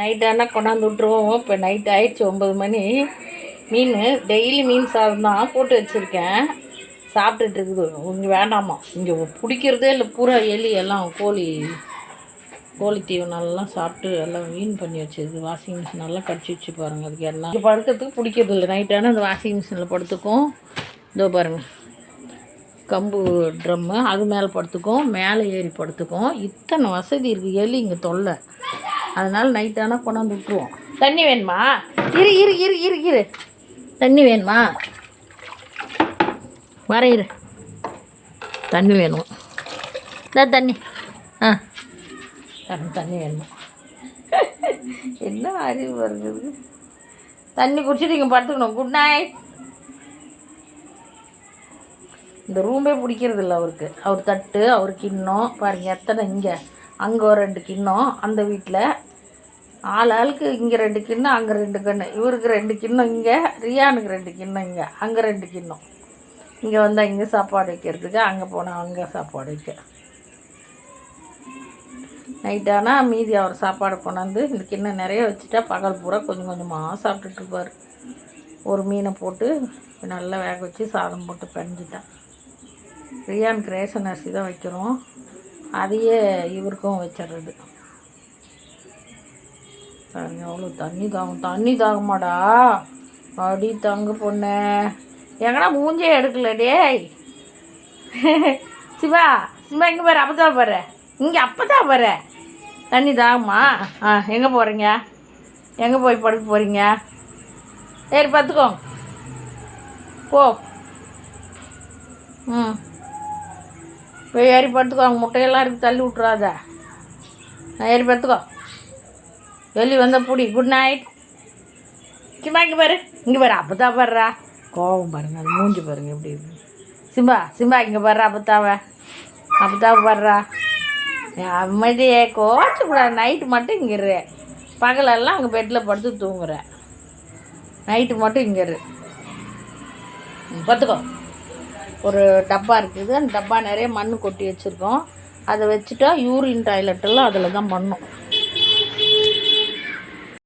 நைட்டானா கொண்டாந்து விட்ருவோம் இப்போ நைட் ஆயிடுச்சு ஒம்பது மணி. மீன் டெய்லி மீன் சாதம் தான் போட்டு வச்சுருக்கேன். சாப்பிட்டுட்டு இருக்குது. இங்கே வேண்டாமா? இங்கே பிடிக்கிறதே இல்லை. பூரா எலி எல்லாம் கோழி கோழி தீவனெல்லாம் சாப்பிட்டு எல்லாம் வீண் பண்ணி வச்சிருக்கு வாஷிங் மிஷின் எல்லாம் கடிச்சு வச்சு பாருங்கள் அதுக்கு எல்லாம் இங்கே படுக்கிறதுக்கு பிடிக்கிறது இல்லை. நைட்டான அந்த வாஷிங் மிஷினில் படுத்துக்கும். இதோ பாருங்கள் கம்பு ட்ரம்மு அது மேலே படுத்துக்கும். மேலே ஏறி படுத்துக்கும். இத்தனை வசதி இருக்குது எலி இங்கே தொல்லை. அதனால் நைட்டானால் கொண்டாந்து விட்ருவோம் தண்ணி வேணுமா? இரு இரு இரு இரு இரு. தண்ணி வேணுமா? வர இரு. தண்ணி வேணும்? இந்த தண்ணி. ஆ. தண்ணி வேணும்? என்ன அறிவு வருது? தண்ணி குடிச்சிட்டு இங்கே படுத்துக்கணும். குட் நைட் இந்த ரூமே பிடிக்கிறது இல்லை அவருக்கு. அவர் தட்டு அவர் கிண்ணம். பாருங்க எத்தனை இங்கே? அங்கே ஒரு ரெண்டு கிண்ணம் அந்த வீட்டில் ஆள் ஆளுக்கு இங்கே ரெண்டு கிண்ணம் அங்கே ரெண்டு கிண்ணம் இவருக்கு ரெண்டு கிண்ணம் இங்கே ரியானுக்கு ரெண்டு கிண்ணம் இங்கே அங்கே ரெண்டு கிண்ணம். இங்கே வந்தால் இங்கே சாப்பாடு வைக்கிறதுக்கு அங்கே போனால் அங்கே சாப்பாடு வைக்க. நைட்டானால் மீதி அவர் சாப்பாடு கொண்டாந்து இந்த கிண்ணம் நிறைய வச்சுட்டா பகல் பூரா கொஞ்சம் கொஞ்சமாக சாப்பிட்டுட்டு இருப்பார். ஒரு மீனை போட்டு நல்லா வேக வச்சு சாதம் போட்டு பிணைஞ்சிட்டேன் ரியானுக்கு ரேஷன் அரிசி தான் வைக்கிறோம். அதையே இவருக்கும் வச்சிடுறது. பாருங்க அவ்வளோ தண்ணி தாகும் தண்ணி தாகுமாடா அடி தங்க பொண்ணு. எங்கடா மூஞ்சே எடுக்கல டேய். சிவா சிவா எங்கே பாரு அப்போ தான் பாரு. இங்கே அப்போ தான் பாரு. தண்ணி தாகுமா ஆ எங்கே போகிறீங்க எங்கே போய் படுக்க போகிறீங்க சரி பார்த்துக்கோங்க போ. ம். போய் ஏறி படுத்துக்கோ அவங்க முட்டையெல்லாம் இருக்குது தள்ளி விட்றாத ஏறி படுத்துக்கோ. வெளியே வந்த பிடி குட் நைட் சிம்மா இங்கே பாரு. இங்கே பாரு அப்போ தான் பாடுறா கோபம் பாருங்க அது மூஞ்சி பாருங்க எப்படி இருக்கு. சிம்பா சிம்பா இங்கே பாடுறா அப்பத்தாவ அப்பத்தாவ பாடுறா அமைதியே கோச்சக்கூடாது நைட்டு மட்டும் இங்கே இரு. பகலெல்லாம் அங்கே பெட்டில் படுத்து தூங்குறேன் நைட்டு மட்டும் இங்கே இரு. ம், பார்த்துக்கோ ஒரு டப்பா இருக்குது. அந்த டப்பா நிறைய மண் கொட்டி வச்சுருக்கோம். அதை வச்சுட்டா யூரின் டாய்லெட்டெல்லாம் அதில் தான் பண்ணும்.